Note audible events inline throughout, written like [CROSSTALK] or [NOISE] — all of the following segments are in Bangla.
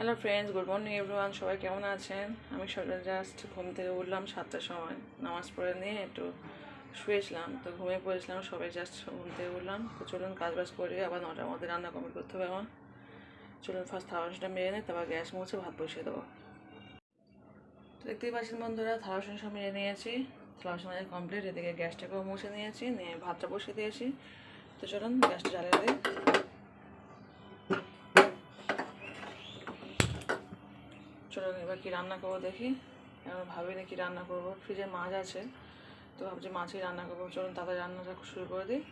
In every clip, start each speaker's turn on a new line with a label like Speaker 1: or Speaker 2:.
Speaker 1: Hello friends good morning everyone সবাই কেমন আছেন? আমি সকালে জাস্ট ঘুম থেকে উঠলাম সাতটার সময়। নামাজ পড়ে নিয়ে একটু শুয়েছিলাম তো ঘুমিয়ে পড়েছিলাম, সবাই জাস্ট ঘুম থেকে উঠলাম। তো চলুন কাজ বাজ করে আবার নটার মধ্যে রান্না কমপ্লিট করতে হবে আমার চলুন ফার্স্ট থালাবাসনটা মেরে নিই, তারপর গ্যাস মুছে ভাত বসিয়ে দেবো। তো দেখতেই পাচ্ছেন বন্ধুরা থালাবাসন সব মেরে নিয়েছি। থালাবাসন মাঝে কমপ্লিট এদিকে গ্যাসটাকেও মুছে নিয়েছি, নিয়ে ভাতটা বসিয়ে দিয়েছি। তো চলুন গ্যাসটা জ্বালিয়ে দিই। এবার কি রান্না করব দেখি? এবার ভাবি ভাবিনি কী রান্না করব। ফ্রিজে মাছ আছে, তো ভাবছি মাছই রান্না করব। চলুন তাড়াতাড়ি রান্নাটা শুরু করে দিই।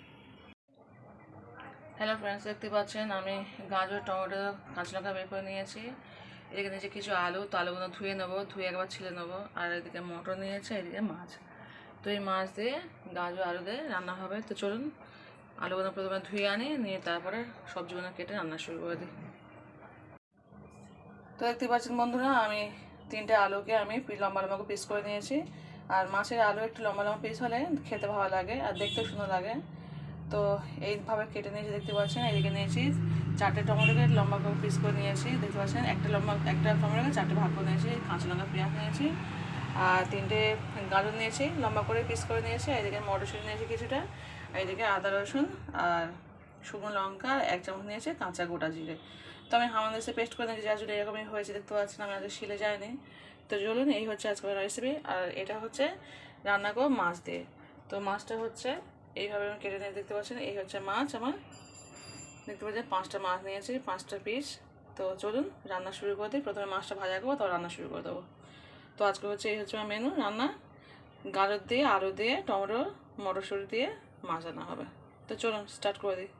Speaker 1: হ্যালো ফ্রেন্ডস দেখতে পাচ্ছেন, আমি গাজর, টমেটো কাঁচা লঙ্কা বের করে নিয়েছি। এদিকে নিয়েছি কিছু আলু, তো আলুগুলো ধুয়ে নেব, ধুয়ে একবার ছিলে নেব। আর এদিকে মটর নিয়েছে, এদিকে মাছ। তো এই মাছ দিয়ে গাজর, আলু দিয়ে রান্না হবে। তো চলুন, আলুগুলো প্রথমে ধুয়ে আনি, নিয়ে তারপরে সবজিগুলো কেটে রান্না শুরু করে দিই। তো দেখতে পাচ্ছেন বন্ধুরা, আমি তিনটে আলুকে আমি লম্বা লম্বা পিস করে নিয়েছি। আর মাছের আলু একটু লম্বা লম্বা পিস হলে খেতে ভালো লাগে আর দেখতেও সুন্দর লাগে। তো এইভাবে কেটে নিয়েছি, দেখতে পাচ্ছেন? এদিকে নিয়েছি চারটে টমেটোকে লম্বা করে পিস করে নিয়েছি, দেখতে পাচ্ছেন? একটা লম্বা, একটা টমেটোকে চারটে ভাগ করে নিয়েছি, কাঁচা লঙ্কা, পেঁয়াজ নিয়েছি, আর তিনটে গাজর নিয়েছি, লম্বা করে পিস করে নিয়েছি এদিকে মটরশুঁটি নিয়েছি কিছুটা এদিকে আদা রসুন আর শুকনো লঙ্কা এক চামচ নিয়েছি কাঁচা গোটা জিরে। তো আমি হামাদেশে পেস্ট করে নিয়েছি যার জন্য এরকমই হয়েছে, দেখতে পাচ্ছেন আমি আজকে শিলে যায়নি তো চলুন, এই হচ্ছে আজকের রেসিপি আর এটা হচ্ছে রান্না করব মাছ দিয়ে। তো মাছটা হচ্ছে, এইভাবে আমি কেটে নিয়ে দেখতে পাচ্ছেন, এই হচ্ছে মাছ আমার। দেখতে পাচ্ছেন, পাঁচটা মাছ নিয়েছি, পাঁচটা পিস তো চলুন, রান্না শুরু করে দিই। প্রথমে মাছটা ভাজা করব, তারপর রান্না শুরু করে দেবো। তো আজকে হচ্ছে, এই হচ্ছে আমার মেনু রান্না। গাজর দিয়ে, আলু দিয়ে, টমেটো, মটরশুঁটি দিয়ে মাছ রান্না হবে। তো চলুন স্টার্ট করে দিই।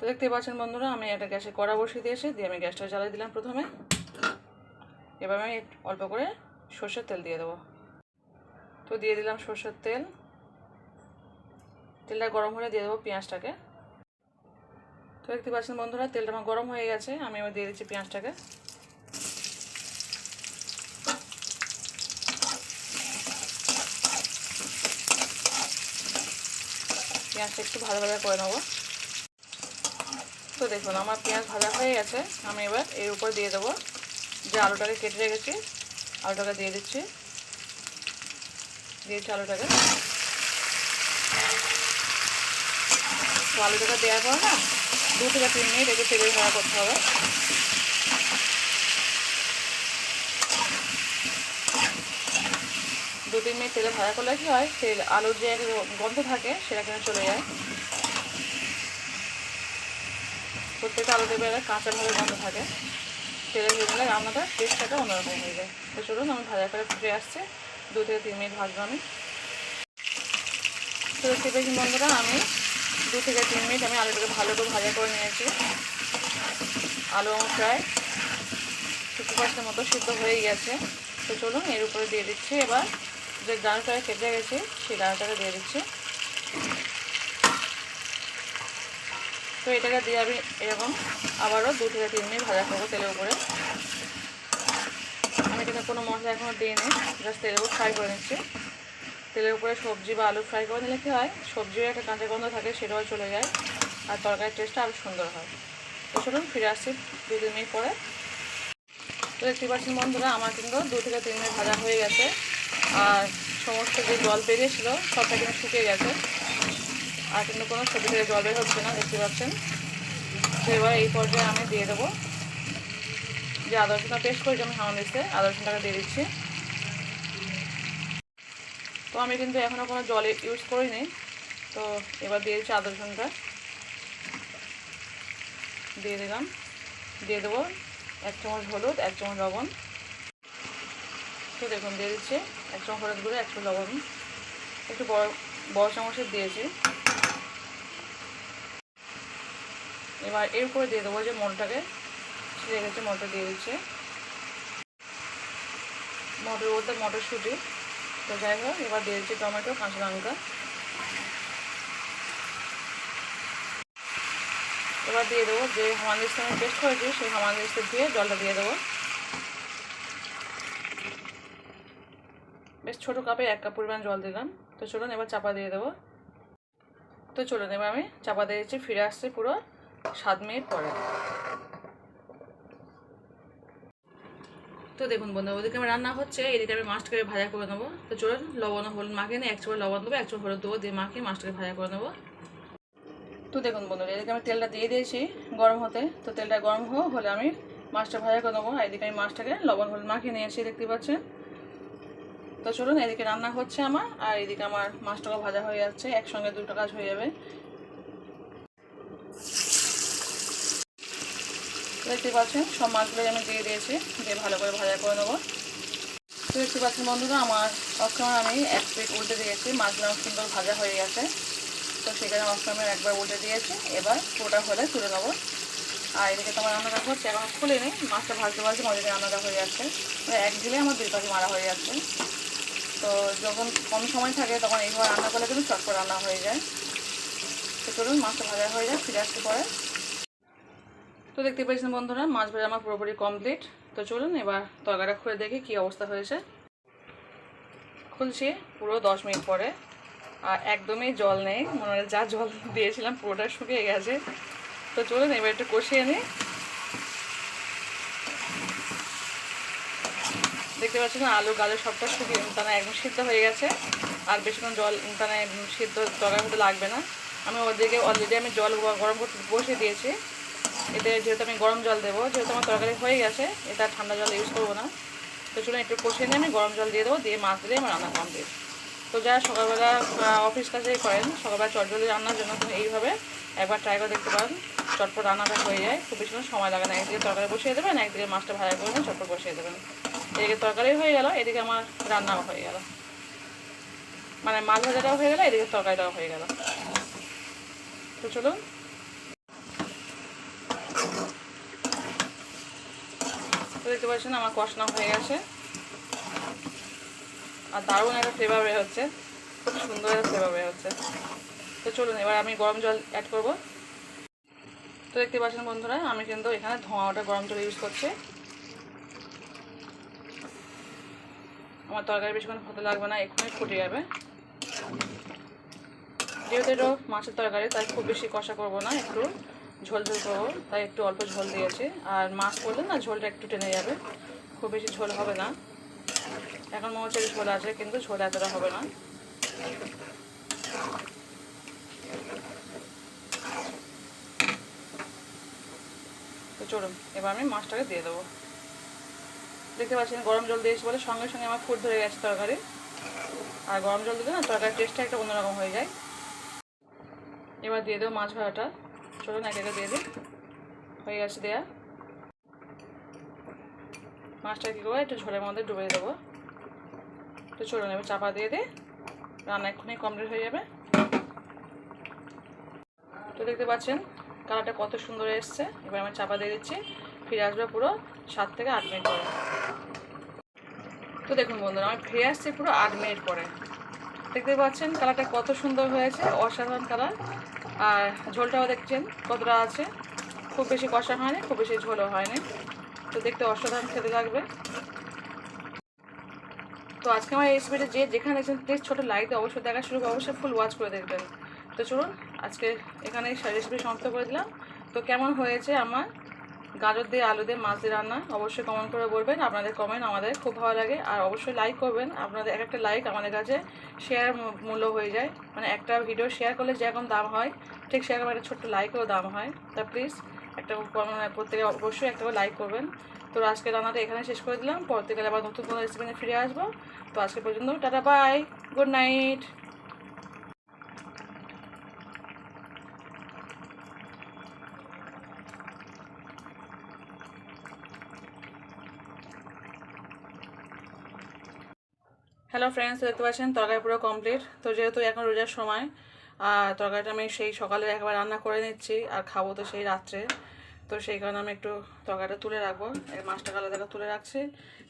Speaker 1: তো দেখতে পাচ্ছেন বন্ধুরা, আমি একটা গ্যাসে কড়া বসিয়ে দিয়েছি, দিয়ে আমি গ্যাসটা জ্বালিয়ে দিলাম প্রথমে। এবার আমি অল্প করে সর্ষের তেল দিয়ে দেবো। তো দিয়ে দিলাম সর্ষের তেল। তেলটা গরম হলে দিয়ে দেবো পেঁয়াজটাকে। তো দেখতে পাচ্ছেন বন্ধুরা, তেলটা আমার গরম হয়ে গেছে, আমি এবার দিয়ে দিচ্ছি পেঁয়াজটাকে। পেঁয়াজটা একটু ভালোভাবে করে নেব। তো দেখুন, আমার পেঁয়াজ ভাজা হয়ে গেছে। আমি এবার এর উপর দিয়ে দেবো যে আলুটাকে কেটে রেখেছি, আলুটাকে দিয়ে দিচ্ছি। দিয়েছি আলুটাকে। তো আলুটাকে দেওয়ার পর না, দু থেকে তিন মিনিট একটু তেলে ভাড়া করতে হবে। দু, তিন মিনিট তেলে ভাড়া করলে কি হয় তেল আলুর যে গন্ধ থাকে, সেটা কিন্তু চলে যায়। প্রত্যেকটা আলু দেবে কাঁচা ভাবে গন্ধ থাকে। তেলে ভেজে নিলে রান্নাটা টেস্টটা অন্যরকম হয়ে যায়। তো চলুন আমি ভাজা করে ফুটে আসছে। দু থেকে তিন মিনিট ভাজবো আমি। তো দেখতে বন্ধুরা, আমি দু থেকে তিন মিনিট আমি আলুটাকে ভালো করে ভাজা করে নিয়েছি। আলু আমার প্রায় ফিফটি পার্সেন্ট মতো সিদ্ধ হয়ে গেছে। তো চলুন, এর উপরে দিয়ে দিচ্ছি। এবার যে ডালটাকে কেটে গেছে, সেই ডালটাকে দিয়ে দিচ্ছি। তো এটাকে দিয়ে আমি এরকম আবারও দু থেকে তিন মিনিট ভাজা করব তেলের উপরে। আমি এখানে কোনো মশলা এখনও দিইনি জাস্ট তেলের উপর ফ্রাই করে নিচ্ছি। তেলের উপরে সবজি বা আলু ফ্রাই করে নিলে কী হয় সবজিও একটা কাঁচা গন্ধ থাকে, সেটাও চলে যায় আর তরকারির টেস্টটা আরও সুন্দর হয়। তো চলুন ফিরে আসছি দু তিন মিনিট পরে। তো দেখতে পাচ্ছেন বন্ধুরা, আমার কিন্তু দু থেকে তিন মিনিট ভাজা হয়ে গেছে। আর সমস্ত যে জল বেরিয়েছিল, সবটা কিন্তু শুকিয়ে গেছে। আর কিন্তু কোনো সবজি থেকে জল বের হচ্ছে না, দেখতে পাচ্ছেন। তো এবার এই পর্যায়ে আমি দিয়ে দেবো। যে আদা রসুনটা পেস্ট করেছি, আমি হামা দিচ্ছে আদা রসুনটাকে দিয়ে দিচ্ছি। তো আমি কিন্তু এখনও কোনো জল ইউজ করিনি। তো এবার দিয়ে দিচ্ছি আদা রসুনটা। দিয়ে দিলাম। দিয়ে দেবো এক চামচ হলুদ, এক চামচ লবণ। তো দেখুন, দিয়ে দিচ্ছি এক চামচ হলুদ গুঁড়ো, এক চামচ লবণ। একটু বড় বড় চামচের দিয়েছি। এবার এর উপরে দিয়ে দেবো যে মটরটাকে। ছিঁড়ে গেছে, মটর দিয়ে দিচ্ছে। মটর বলতে মটরশুঁটি। তো যাই হোক, এবার দিয়ে দিচ্ছি টমেটো, কাঁচা লঙ্কা। এবার দিয়ে দেবো যে হামানদিস্তা আমি পেস্ট করেছি, সেই হামানদিস্তা দিয়ে জলটা দিয়ে দেবো। বেশ ছোটো কাপে এক কাপ পরিমাণ জল দিলাম। তো চলুন এবার চাপা দিয়ে দেবো। তো চলুন এবার আমি চাপা দিয়েছি ফিরে আসছি পুরো সাত মিনিট পরে। তো দেখুন বন্ধু ওদিকে আমার রান্না হচ্ছে, এদিকে আমি মাছটাকে ভাজা করে নেব। তো চলুন লবণ হলুদ মাখিয়ে নিয়ে, এক চামচ লবণ দেবো, এক চামচ হলুদ দেবো, দিয়ে মাখিয়ে মাছটাকে ভাজা করে নেব। তো দেখুন বন্ধুরা, এদিকে আমি তেলটা দিয়ে দিয়েছি গরম হতে। তো তেলটা গরম হোক হলে আমি মাছটা ভাজা করে নেব এদিকে আমি মাছটাকে লবণ হলুদ মাখিয়ে নিয়েছি দেখতে পাচ্ছেন। তো চলুন, এদিকে রান্না হচ্ছে আমার, আর এদিকে আমার মাছটাকে ভাজা হয়ে যাচ্ছে, একসঙ্গে দুটো কাজ হয়ে যাবে। দেখতে পাচ্ছেন, সব মাছগুলো আমি দিয়ে দিয়েছি, দিয়ে ভালো করে ভাজা করে নেব। তো দেখতে পাচ্ছেন বন্ধুরা, আমার অক্ষমে আমি এক প্লেট উল্টে দিয়েছি, মাছগুলো আমার সুন্দর ভাজা হয়ে গেছে। তো সেখানে অক্ষমে একবার উল্টে দিয়েছি, এবার পুরোটা হলে তুলে নেব। আর এদিকে তোমার রান্নাটা হচ্ছে, এখন খুলিনি, মাছটা ভাজতে ভাজতে মধ্যে রান্নাটা হয়ে যাচ্ছে। মানে এক ঢিলে আমার দুই পাখি মারা হয়ে যাচ্ছে। তো যখন কম সময় থাকে তখন এইভাবে রান্না করলে কিন্তু চটপট রান্না হয়ে যায়। তো চলুন, মাছটা ভাজা হয়ে যায় ফিরে আসতে পরে। তো দেখতে পেয়েছেন বন্ধুরা, মাছ ভাজা আমার পুরোপুরি কমপ্লিট তো চলুন, এবার তরকারিটা খুলে দেখি কী অবস্থা হয়েছে। খুলছি পুরো দশ মিনিট পরে। আর একদমই জল নেই, মনে হয় যা জল দিয়েছিলাম পুরোটা শুকিয়ে গেছে। তো চলুন, এবার একটু কষিয়ে নিই। দেখতে পাচ্ছেন আলু গালু সবটা শুকিয়ে তারা একদম সিদ্ধ হয়ে গেছে। আর বেশিক্ষণ জল তারা সিদ্ধ তরকারি হতে লাগবে না। আমি ওদিকে অলরেডি আমি জল গরম করতে বসিয়ে দিয়েছি। এতে যেহেতু আমি গরম জল দেবো, যেহেতু আমার তরকারি হয়ে গেছে, এটা ঠান্ডা জল ইউজ করব না। তো চলুন একটু কষিয়ে নিয়ে আমি গরম জল দিয়ে দেবো, দিয়ে মাছ দিলে আমার রান্না কমপ্লিট তো যারা সকালবেলা অফিস কাজে করেন, সকালবেলা চটজলি রান্নার জন্য তুমি এইভাবে একবার ট্রাই করে দেখতে পারেন। চটপট রান্নাটা হয়ে যায়, খুব বেশি সময় লাগে না। একদিকে তরকারি বসিয়ে দেবেন একদিকে মাছটা ভাজা করে চটপট বসিয়ে দেবেন। এদিকে তরকারি হয়ে গেল, এদিকে আমার রান্নাও হয়ে গেল। মানে মাছ ভাজাটাও হয়ে গেল, এদিকে তরকারিটাও হয়ে গেল। তো চলুন। দেখতে পাচ্ছেন আমার কষনা হয়ে গেছে। আর দারুণ একটা ফ্লেভার বের হচ্ছে। খুব সুন্দর একটা ফ্লেভার বের হচ্ছে। তো চলুন, এবার আমি গরম জল অ্যাড করব। তো দেখতে পাচ্ছেন বন্ধুরা, আমি কিন্তু এখানে ধোঁয়া ওটা গরম জল ইউজ করছি। আমার তরকারি বেশিক্ষণ হতে লাগবে না, এক্ষুনি ফুটে যাবে। যেহেতু এটা মাছের তরকারি, তাই খুব বেশি কষা করব না, একটু ঝোল ঝোল করব, তাই একটু অল্প ঝোল দিয়েছি। আর মাছ করলে না ঝোলটা একটু টেনে যাবে, খুব বেশি ঝোল হবে না। এখন হচ্ছে ঝোল আছে, কিন্তু ঝোল এতটা হবে না। তো চলুন, এবার আমি মাছটাকে দিয়ে দেবো। দেখতে পাচ্ছেন, গরম জল দিয়েছি বলে সঙ্গে সঙ্গে আমার ফুট ধরে গেছে তরকারি। আর গরম জল দিলে না তরকারির টেস্টটা একটা অন্যরকম হয়ে যায়। এবার দিয়ে দেবো মাছ ভাড়াটা চলুন, এক একে দিয়ে দিই। হয়ে গেছে দেয়া। মাছটা কী করব, একটু ঝোলের মধ্যে ডুবে দেবো। তো চলুন, এবার চাপা দিয়ে দিই। রান্না এক্ষুনি কমপ্লিট হয়ে যাবে। তো দেখতে পাচ্ছেন, কালারটা কত সুন্দর এসছে। এবার আমি চাপা দিয়ে দিচ্ছি। ফিরে আসবে পুরো সাত থেকে আট মিনিট পরে। তো দেখুন বন্ধুরা আমি ফিরে আসছি পুরো আট মিনিট পরে। দেখতে পাচ্ছেন কালারটা কত সুন্দর হয়েছে, অসাধারণ কালার। আর ঝোলটাও দেখছেন কতটা আছে। খুব বেশি কষা হয়নি, খুব বেশি ঝোলও হয়নি। তো দেখতে অসাধারণ খেতে লাগবে। তো আজকে আমার এই রেসিপিটা যে যেখানে দেখছেন প্লিজ ছোটো লাইক অবশ্যই দেখা শুরু অবশ্যই ফুল ওয়াচ করে দেখবেন। তো চলুন, আজকে এখানে রেসিপি সমাপ্ত করে দিলাম। তো কেমন হয়েছে আমার গাজর দিয়ে আলু দিয়ে মাছ দিয়ে রান্না, অবশ্যই কমেন্ট করে বলবেন। আপনাদের কমেন্ট আমাদের খুব ভালো লাগে। আর অবশ্যই লাইক করবেন। আপনাদের এক একটা লাইক আমাদের কাছে শেয়ার মূল্য হয়ে যায়। মানে একটা ভিডিও শেয়ার করলে যেরকম দাম হয়, ঠিক সেরকম একটা ছোট্ট লাইকেও দাম হয়। তা প্লিজ একটা প্রত্যেকে অবশ্যই একটা করে লাইক করবেন। তো আজকে রান্নাটা এখানে শেষ করে দিলাম। পরবর্তীকালে আবার নতুন কোনো রেসিপি ফিরে আসব। তো আজকে পর্যন্ত tata bye good night hello friends দেখতে পাচ্ছেন? তরকারি পুরো কমপ্লিট তো যেহেতু এখন রোজার সময় তরকারিটা আমি সেই সকালে একবার রান্না করে নিচ্ছি আর খাব তো সেই রাত্রে। তো সেই কারণে আমি একটু তরকারিটা তুলে রাখব। এই মাছটা কালো দেখা তুলে রাখছি।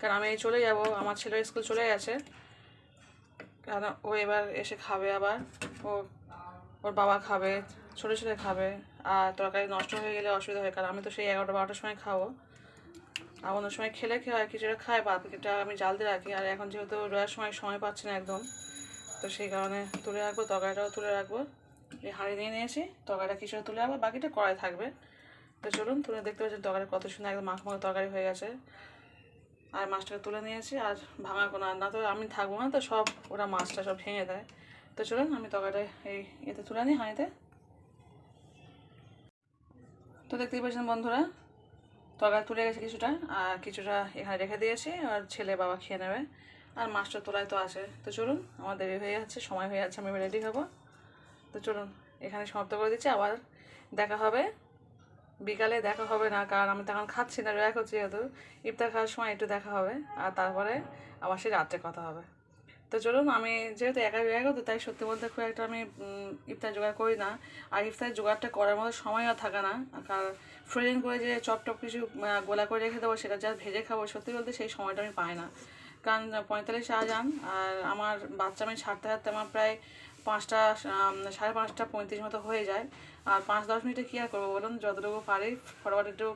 Speaker 1: কারণ আমি এই চলে যাব, আমার ছেলে স্কুল চলে গেছে। কারণ ও এবার এসে খাবে আবার। ও, ওর বাবা খাবে, ছোটো ছেলে খাবে। আর তরকারি নষ্ট হয়ে গেলে অসুবিধা হয়, কারণ আমি তো সেই এগারোটা, বারোটার সময় খাব। আর অন্য সময় খেলে খেয়ে হয় কিছুটা খায় বাকিটা আমি জাল দিয়ে রাখি। আর এখন যেহেতু রোয়ার সময় সময় পাচ্ছি না একদম, তো সেই কারণে তুলে রাখব, তরকারিটাও তুলে রাখব। এই হাঁড়ি নিয়ে নিয়েছি, তরকারিটা কিছুটা তুলে রাখব, বাকিটা কড়াই থাকবে। তো চলুন, তুলে দেখতে পাচ্ছেন তরকারি কত সুন্দর একদম মাখ মাখ তরকারি হয়ে গেছে। আর মাছটাকে তুলে নিয়েছি, আর ভাঙা কোনো না তো আমি থাকব না, তো সব ওরা মাছটা সব ভেঙে দেয়। তো চলুন, আমি তরকারিটা এই এতে তুলে নিই হাঁড়িতে। তো দেখতেই পাচ্ছেন বন্ধুরা তরকারি তুলে গেছে কিছুটা, আর কিছুটা এখানে রেখে দিয়েছি, আর ছেলে বাবা খেয়ে নেবে। আর মাছটা তোলায় তো আছে। তো চলুন আমার দেরি হয়ে যাচ্ছে, সময় হয়ে যাচ্ছে, আমি রেডি হব। তো চলুন, এখানে সমাপ্ত করে দিচ্ছি, আবার দেখা হবে। বিকালে দেখা হবে না, কারণ আমি তখন খাচ্ছি না, রয়া করছি যেহেতু। ইফতার খাওয়ার সময় একটু দেখা হবে, আর তারপরে আবার সেই রাত্রে কথা হবে। তো চলুন, আমি যেহেতু একা রয়ে করতো, তাই সত্যি বলতে খুব একটা আমি ইফতার জোগাড় করি না। আর ইফতার জোগাড়টা করার মতো সময়ও থাকে না। কারণ ফ্রোজেন করে যে চপ টপ কিছু গোলা করে রেখে দেবো, সেটা যা ভেজে খাব, সত্যি বলতে সেই সময়টা আমি পাই না। কারণ পঁয়তাল্লিশে আজান আর আমার বাচ্চা আমি ছাড়তে ছাড়তে আমার প্রায় পাঁচটা সাড়ে পাঁচটা, পঁয়ত্রিশ মতো হয়ে যায়। আর পাঁচ দশ মিনিটে কী আর করব বলুন? যতটুকু পারি, ফটাফট একটু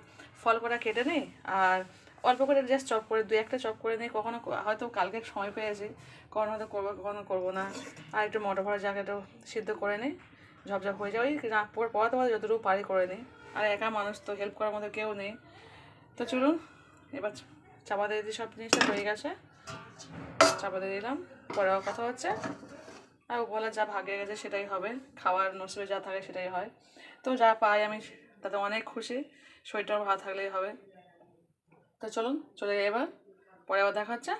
Speaker 1: ফল করা কেটে নিই। আর অল্প করে জাস্ট চপ করে, দুই একটা চপ করে নিই কখনো হয়তো কালকে সময় পেয়েছি, কখনো হয়তো করব, কখনো করব না। আর একটু মটর ভরা একটু সিদ্ধ করে নিই ঝপঝপ হয়ে পর পড়াতে পড়াতে যতটুকু পারি করে নিই আর একা মানুষ তো হেল্প করার মতো কেউ নেই। তো চলুন, এবার চাপা দিয়ে দিই সব জিনিসটা, হয়ে গেছে। চাপা দিয়ে দিলাম, পরে কথা হচ্ছে। আর বলা যা ভাগে গেছে সেটাই হবে। খাওয়ার নসিবে যা থাকে সেটাই হয়। তো যা পাই আমি, তাতে অনেক খুশি। শরীরটাও ভালো থাকলেই হবে। তো চলুন চলে যাই এবার। পরে আবার দেখা হচ্ছে।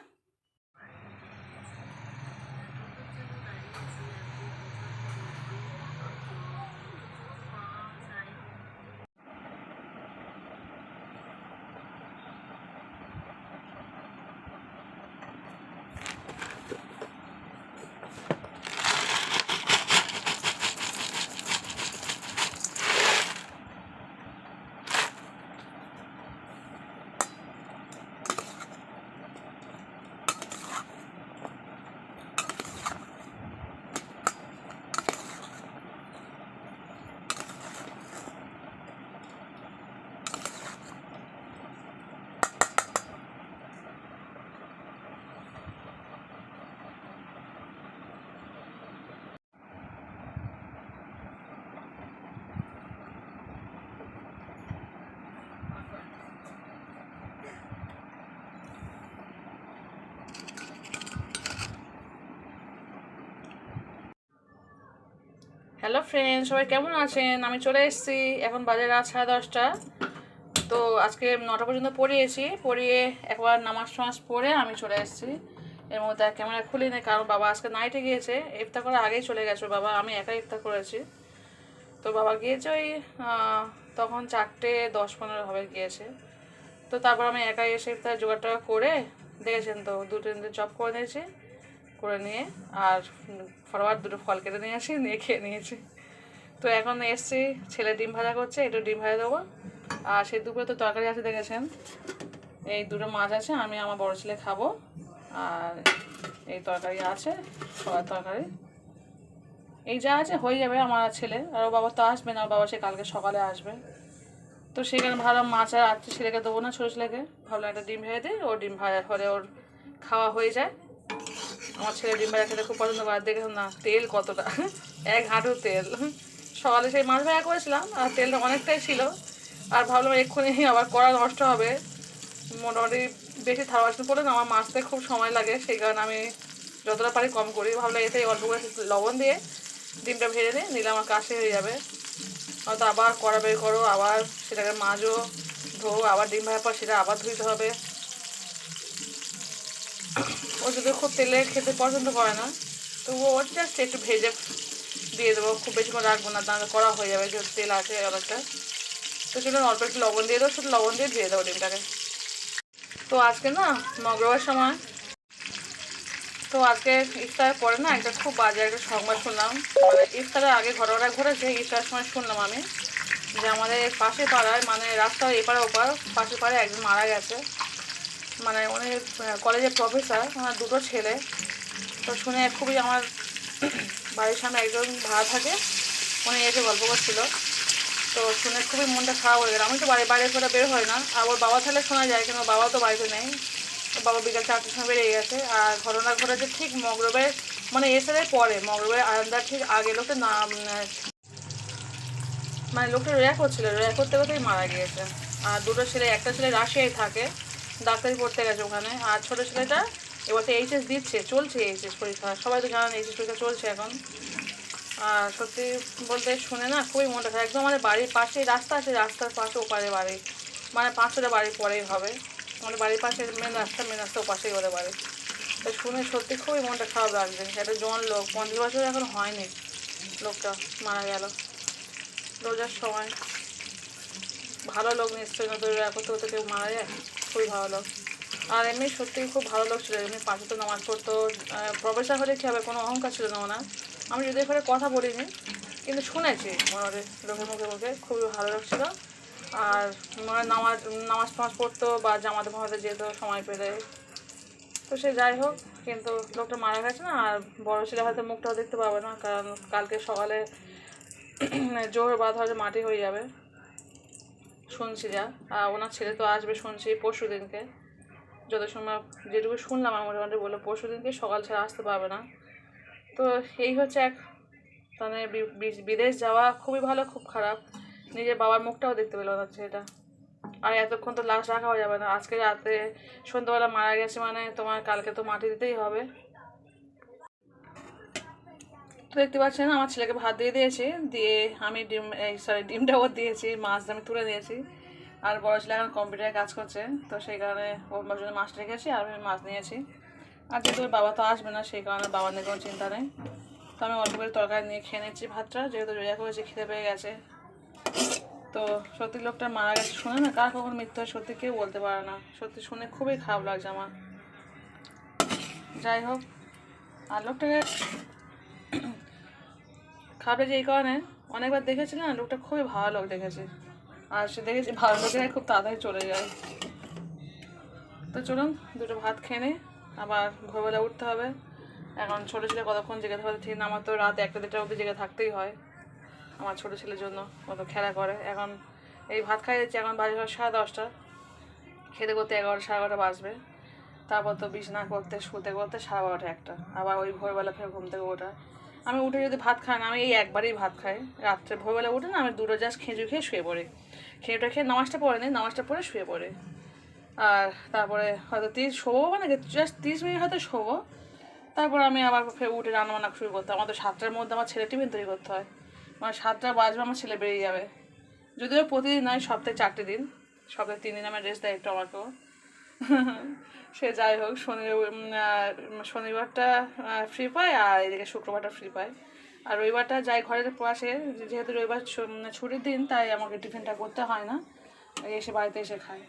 Speaker 1: হ্যালো ফ্রেন্ড সবাই কেমন আছেন? আমি চলে এসেছি। এখন বাজে রাত সাড়ে দশটা। তো আজকে নটা পর্যন্ত পড়িয়েছি। পড়িয়ে একবার নামাজ টামাজ পড়ে আমি চলে এসেছি। এর মধ্যে আর ক্যামেরা খুলি নি কারণ বাবা আজকে নাইটে গিয়েছে। ইফতার করার আগেই চলে গেছে বাবা। আমি একাই ইফতার করেছি। তো বাবা গিয়েছে ওই তখন চারটে দশ পনেরো হবে গিয়েছে। তো তারপর আমি একাই এসে ইফতার জোগাড়টা করে দেখেছেন তো দুটো তিনটে চপ করে নিয়েছি। করে নিয়ে আর ফরওয়ার্ড দুটো ফল কেটে নিয়ে আসি, নিয়ে খেয়ে নিয়েছি। তো এখন এসছি, ছেলে ডিম ভাজা করছে, একটু ডিম ভাজা দেবো। আর সেই দুপুরে তো তরকারি আছে, দেখেছেন? এই দুটো মাছ আছে, আমি আমার বড় ছেলে খাব। আর এই তরকারি আছে সবার তরকারি। এই যা আছে, হয়ে যাবে আমার ছেলে। আর বাবা তো আসবে না, ওর বাবা সে কালকে সকালে আসবে। তো সেখানে ভাবলাম মাছ আর আজকে ছেলেকে দেবো না, ছোটো ছেলেকে। ভাবলাম একটা ডিম ভেজে দিই, ও ডিম ভাজা হলে ওর খাওয়া হয়ে যায়। আমার ছেলে ডিম ভাজা খেতে খুব পছন্দ করে দেখেন না? তেল কতটা? এক হাঁটু তেল। সকালে সেই মাছ ভাজা করেছিলাম, আর তেলটা অনেকটাই ছিল। আর ভাবলাম এক্ষুনি আবার কড়া নষ্ট হবে। মোটামুটি বেশি থালা বাসন পড়লে না আমার মাছতে খুব সময় লাগে, সেই কারণে আমি যতটা পারি কম করি। ভাবলাম এতে অল্প করে লবণ দিয়ে ডিমটা ভেজে নিই, নিলে আমার কাশি হয়ে যাবে। হয়তো আবার কড়া বের করো, আবার সেটাকে মাজো ধো আবার ডিম ভাজার পর সেটা আবার ধুইতে হবে। ও যদি খুব তেলে খেতে পছন্দ করে না, তো ও জাস্ট একটু ভেজে দিয়ে দেবো। খুব বেশিক্ষণ রাখব না, তাহলে করা হয়ে যাবে, যেহেতু তেল আছে অনেকটা তো চলুন অল্প একটু লবণ দিয়ে দেবো, শুধু লবণ দিয়ে ধুয়ে দেবো ডিমটাকে। তো আজকে না মঙ্গলবার সময়। তো আজকে ইফতারের পরে না একটা খুব বাজে একটা সংবাদ শুনলাম। মানে ইফতারের আগে ঘটনা ঘটেছে, ইফতারের সময় শুনলাম আমি। যে আমাদের পাশে পাড়ায় মানে রাস্তার এপারে ওপার পাশে পাড়ায় একজন মারা গেছে। মানে উনি কলেজের প্রফেসর ওনার দুটো ছেলে। তো শুনে খুবই আমার বাড়ির সামনে একজন ভাড়া থাকে, উনি এসে গল্প করছিল। তো শুনে খুবই মনটা খারাপ হয়ে গেল। আমি তো বাড়ি বাইরে করে বের হয় না। আর ওর বাবা তাহলে শোনা যায়, কিন্তু বাবা তো বাড়িতে নেই। বাবা বিকাল চারটের সময় বেরিয়ে গেছে। আর ঘটনা ঘটেছে ঠিক মগরবের মানে এসে পরে মগরবের আন্দার ঠিক আগে লোকটা না মানে লোকটা র্যাক করছিল। র্যাক করতে করতেই মারা গিয়েছে। আর দুটো ছেলে, একটা ছেলে রাশিয়ায় থাকে। ডাক্তারি পড়তে গেছে ওখানে। আর ছোটো ছেলেটা এবার তো এইচএস দিচ্ছে, চলছে এইচএস পরীক্ষা। সবাই তো জানেন এইচএস পরীক্ষা চলছে এখন। আর সত্যি বলতে শুনে না খুবই মনটা খারাপ। একদম আমাদের বাড়ির পাশেই, রাস্তা আছে, রাস্তার পাশে ওপারে বাড়ি। মানে পাঁচশোটা বাড়ির পরেই হবে। আমাদের বাড়ির পাশে মেন রাস্তা মেন রাস্তা ওপাশেই ওদের বাড়ি। তো শুনে সত্যি খুবই মনটা খারাপ লাগছে। একটা জন লোক, পঞ্চাশ বছর এখন হয়নি। লোকটা মারা গেল। রোজার সময়। ভালো লোক নিশ্চয়ই না তো করতে কেউ মারা যায়। খুবই ভালো লোক আর এমনি সত্যি খুব ভালো লোক ছিল এমনি পাঁচে তো নামাজ পড়তো প্রফেসর হলে কী হবে? কোনো অহংকার ছিল না ওনার। আমি যদি এখানে কথা বলিনি, কিন্তু শুনেছি মোটামুটি লোকের মুখে মুখে, খুবই ভালো লোক ছিল আর মানে নামাজ নামাজ টামাজ পড়তো বা জামাতে ফামাতে যেত, সময় পেলে। তো সে যাই হোক, কিন্তু লোকটা মারা গেছে না, আর বড় ছেলে হয়তো মুখটাও দেখতে পাবে না, কারণ কালকে সকালে [CLEARS THROAT] জোর বাদ হয়তো মাটি হয়ে যাবে। শুনছি যা। আর ওনার ছেলে তো আসবে শুনছি পরশু দিনকে। যত সময় যেটুকু শুনলাম আমার মোটামুটি বলল পরশু দিনকে সকাল ছাড়া আসতে পারবে না। তো এই হচ্ছে এক মানে বিদেশ যাওয়া খুবই ভালো, খুব খারাপ। নিজের বাবার মুখটাও দেখতে পেল না ছেলেটা। আর এতক্ষণ তো লাশ রাখা যাবে না। আজকে রাতে সন্ধ্যাবেলা মারা গেছে মানে তোমার কালকে তো মাটি দিতেই হবে। তো দেখতে পাচ্ছেন, আমার ছেলেকে ভাত দিয়ে দিয়েছি। দিয়ে আমি ডিম, এই সরি ডিমটা ওর দিয়েছি, মাছ আমি তুলে দিয়েছি। আর বড় ছেলে এখন কম্পিউটারে কাজ করছে, তো সেই কারণে ওর জন্য মাছ রেখেছি আর আমি মাছ নিয়েছি। আর যেহেতু ওর বাবা তো আসবে না, সেই কারণে বাবার নিয়ে কোনো চিন্তা নেই। তো আমি অল্প করে তরকারি নিয়ে খেয়ে নিচ্ছি ভাতটা, যেহেতু রোজা করেছি, খিদে পেয়ে গেছে। তো সত্যি লোকটা মারা গেছে। শুনে না, কার কখন মৃত্যু হয় সত্যি কেউ বলতে পারে না। সত্যি শুনে খুবই খারাপ লাগছে আমার। যাই হোক, আর লোকটাকে খারাপ লাগছে এই কারণে অনেকবার দেখেছি না, লোকটা খুবই ভালো লোক দেখেছি। আর সে দেখেছি ভালো লোকেরাই খুব তাড়াতাড়ি চলে যায়। তো চলুন, দুটো ভাত খেয়ে আবার ভোরবেলা উঠতে হবে। এখন ছোটো ছেলে কতক্ষণ জেগে থাকবে ঠিক না, আমার তো রাত একটা দেড়টা অবধি জেগে থাকতেই হয় আমার ছোটো ছেলের জন্য কত খেলা করে। এখন এই ভাত খাই যাচ্ছি, এখন বাজে হয় সাড়ে দশটা। খেতে করতে এগারোটা, সাড়ে এগারোটা বাজবে। তারপর তো বিছানা করতে, শুতে করতে সাড়ে বারোটা একটা। আবার ওই ভোরবেলা ফের ঘুম থেকে ওঠা। আমি উঠে যদি ভাত খাই না, আমি এই একবারই ভাত খাই। রাত্রে ভোরবেলা উঠে না, আমি দুটো জাস্ট খেজুর খেয়ে শুয়ে পড়ি। খেজুরটা খেয়ে নামাজটা পড়ে নিই, নামাজটা পড়ে শুয়ে পড়ি। আর তারপরে হয়তো তিরিশ, শোবো মানে জাস্ট তিরিশ মিনিট হয়তো শোবো। তারপর আমি আবার ফের উঠে রান্না বান্না শুরু করতে হয়। আমার তো সাতটার মধ্যে আমার ছেলে টিফিন তৈরি করতে হয়। মানে সাতটা বাজবে, আমার ছেলে বেরিয়ে যাবে। যদিও প্রতিদিন নয়, সপ্তাহে চারটে দিন। সপ্তাহে তিন দিন আমার রেস্ট দেয় একটু আমাকেও। সে যাই হোক শনি শনিবারটা ফ্রি পায় আর এদিকে শুক্রবারটা ফ্রি পায়। আর রবিবারটা যাই ঘরের পাশে যেহেতু রবিবার ছুটির দিন, তাই আমাকে টিফিনটা করতে হয় না। এসে বাড়িতে এসে খায়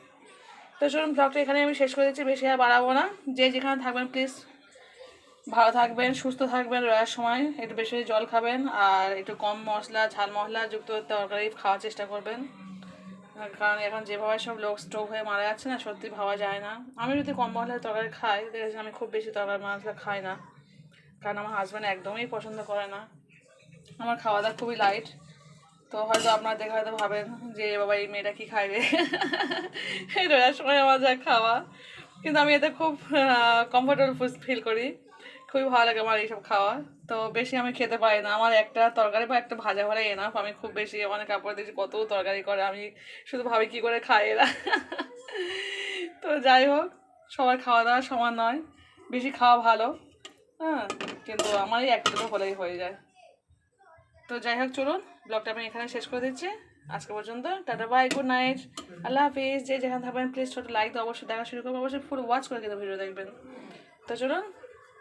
Speaker 1: তো চলুন, ব্লগটা এখানে আমি শেষ করে দিচ্ছি, বেশি আর বাড়াবো না। যে যেখানে থাকবেন প্লিজ ভালো থাকবেন, সুস্থ থাকবেন রোয়ার সময়। একটু বেশি জল খাবেন আর একটু কম মশলা, ঝাল মশলা যুক্ত তরকারি খাওয়ার চেষ্টা করবেন। কারণ এখন যেভাবে সব লোক স্ট্রোক হয়ে মারা যাচ্ছে না, সত্যি ভাবা যায় না। আমি যদি কম মশলার তরকারি খাই দেখেছি আমি খুব বেশি তরকারি মশলা খাই না। কারণ আমার হাজব্যান্ড একদমই পছন্দ করে না। আমার খাওয়া দাওয়া খুবই লাইট তো হয়তো আপনারা দেখে হয়তো ভাবেন যে বাবা, এই মেয়েটা কী খাইবে? [LAUGHS] এই রোজার সময় আমার যা খাওয়া। কিন্তু আমি এতে খুব কমফোর্টেবল ফিল করি। খুবই ভালো লাগে আমার এইসব খাওয়া। তো বেশি আমি খেতে পারি না। আমার একটা তরকারি বা একটা ভাজা ভাড়া এনাফ আমি খুব বেশি অনেক কাপড় দেখছি কত তরকারি করে। আমি শুধু ভাবি কি করে খাই এরা। [LAUGHS] তো যাই হোক, সবার খাওয়া দাওয়া সমান নয়। বেশি খাওয়া ভালো। হ্যাঁ কিন্তু আমার এই একটা হলেই হয়ে যায়। তো যাই হোক, চলুন ব্লগটা আমি এখানে শেষ করে দিচ্ছি। আজকে পর্যন্ত, টাটা বাই গুড নাইট আল্লাহ হাফিজ। যে যেখানে থাকবেন প্লিজ ছোটো লাইক তো অবশ্যই দেখা শুরু করবেন অবশ্যই ফুল ওয়াচ করে কিন্তু ভিডিও দেখবেন। তো চলুন,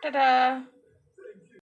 Speaker 1: টাটা।